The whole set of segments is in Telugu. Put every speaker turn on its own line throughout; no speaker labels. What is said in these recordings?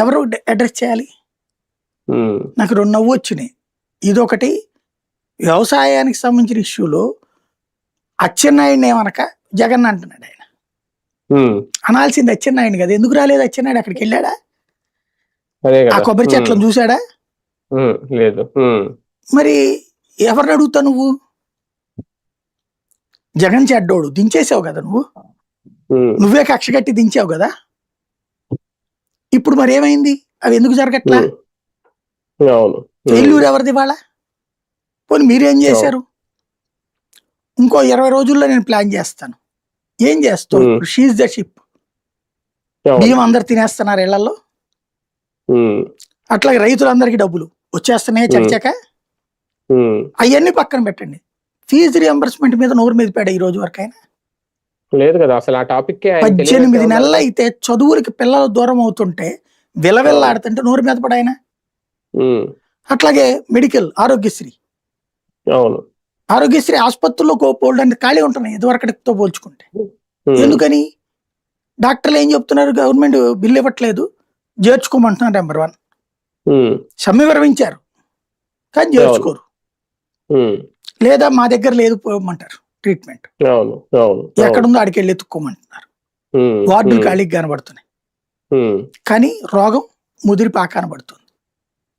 ఎవరు అడ్రస్ చేయాలి? నాకు రెండు నవ్వు వచ్చినాయి. ఇదొకటి వ్యవసాయానికి సంబంధించిన ఇష్యూలో అచ్చెన్నాయుడిని ఏమనక జగన్ అంటున్నాడు ఆయన. అనాల్సింది అచ్చెన్నాయుడు కదా. ఎందుకు రాలేదు అచ్చెన్నాయుడు? అక్కడికి వెళ్ళాడా? ఆ కొబ్బరి చెట్లను చూశాడా?
ఉమ్, లేదు.
మరి ఎవరిని అడుగుతా నువ్వు? జగన్ చెడ్డోడు. దించేసావు కదా నువ్వు? నువ్వే కక్ష కట్టి దించావు కదా? ఇప్పుడు మరి ఏమైంది? అవి ఎందుకు జరగట్లా? ఫెయిల్యూర్ ఎవరిది వాళ్ళ పోనీ మీరేం చేశారు? ఇంకో ఇరవై రోజుల్లో నేను ప్లాన్ చేస్తాను. ఏం చేస్తావు? షీజ్ ద షిప్. బియ్యం అందరు తినేస్తున్నారు
ఇళ్ళలో.
అట్లాగే రైతులందరికీ డబ్బులు. వచ్చేస్తున్నాయి చర్చక? అవన్నీ పక్కన పెట్టండి. ఫీజు రియంబర్స్మెంట్ మీద నోరు మీద పేడ ఈ రోజు వరకు అయినా
లేదు కదా అసలు ఆ టాపిక్
పద్దెనిమిది నెలలు అయితే చదువులకి పిల్లలు దూరం అవుతుంటే విలవిల్లాడుతుంటే నోరు మీద పడాయన అట్లాగే మెడికల్ ఆరోగ్యశ్రీ.
అవును.
ఆరోగ్యశ్రీ ఆసుపత్రుల్లో పోల్డ్ ఖాళీ ఉంటున్నాయి ఇదివరకటితో పోల్చుకుంటే. ఎందుకని? డాక్టర్లు ఏం చెప్తున్నారు? గవర్నమెంట్ బిల్లు ఇవ్వట్లేదు. చేర్చుకోమంటున్నారు నెంబర్ వన్. సమ్మె విరమించారు. కానీ చేర్చుకోరు లేదా మా దగ్గర లేదు పోమంటారు. ట్రీట్మెంట్. ఎక్కడుందో ఆడికి వెళ్ళి ఎత్తుక్కోమంటున్నారు వార్డులు ఖాళీకి కనబడుతున్నాయి. కానీ రోగం ముదిరి పాక కనబడుతుంది.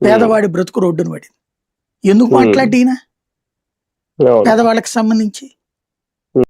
పేదవాడి బ్రతుకు రోడ్డును పడింది. ఎందుకు. మాట్లాడినా
అవును.
పేదవాళ్ళకి సంబంధించి